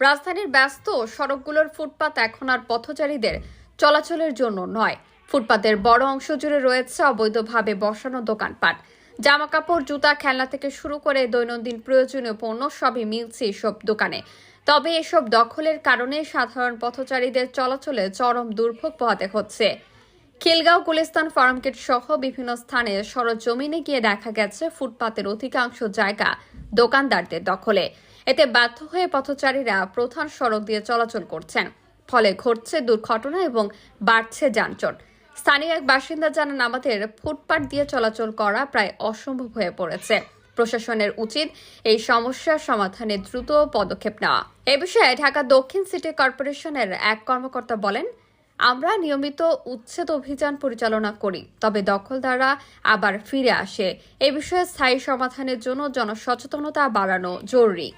রাজধানীর ব্যস্ত সড়কগুলোর ফুটপাত এখন আর পথচারীদের চলাচলের জন্য নয়। ফুটপাতের বড় অংশ জুড়ে রয়েছে অবৈধভাবে বসানো দোকানপাট। জামা কাপড় জুতা, খেলনা থেকে শুরু করে দৈনন্দিন প্রয়োজনীয় পণ্য সবই মিলছে এসব দোকানে। তবে এসব দখলের কারণে সাধারণ পথচারীদের চলাচলে চরম দুর্ভোগ পোহাতে হচ্ছে। খিলগাঁও গুলিস্তান ফার্মগেট সহ বিভিন্ন স্থানে সরজমিনে গিয়ে দেখা গেছে ফুটপাতের অধিকাংশ জায়গা দোকানদারদের দখলে। এতে বাধ্য হয়ে পথচারীরা প্রধান সড়ক দিয়ে চলাচল করছেন। ফলে ঘটছে দুর্ঘটনা এবং বাড়ছে যানজট। স্থানীয় এক বাসিন্দা জানান, আমাদের ফুটপাত দিয়ে চলাচল করা প্রায় অসম্ভব হয়ে পড়েছে। প্রশাসনের উচিত এই সমস্যার সমাধানে দ্রুত পদক্ষেপ নেওয়া। এ বিষয়ে ঢাকা দক্ষিণ সিটি কর্পোরেশনের এক কর্মকর্তা বলেন, আমরা নিয়মিত উচ্ছেদ অভিযান পরিচালনা করি, তবে দখলদাররা আবার ফিরে আসে। এ বিষয়ে স্থায়ী সমাধানের জন্য জনসচেতনতা বাড়ানো জরুরি।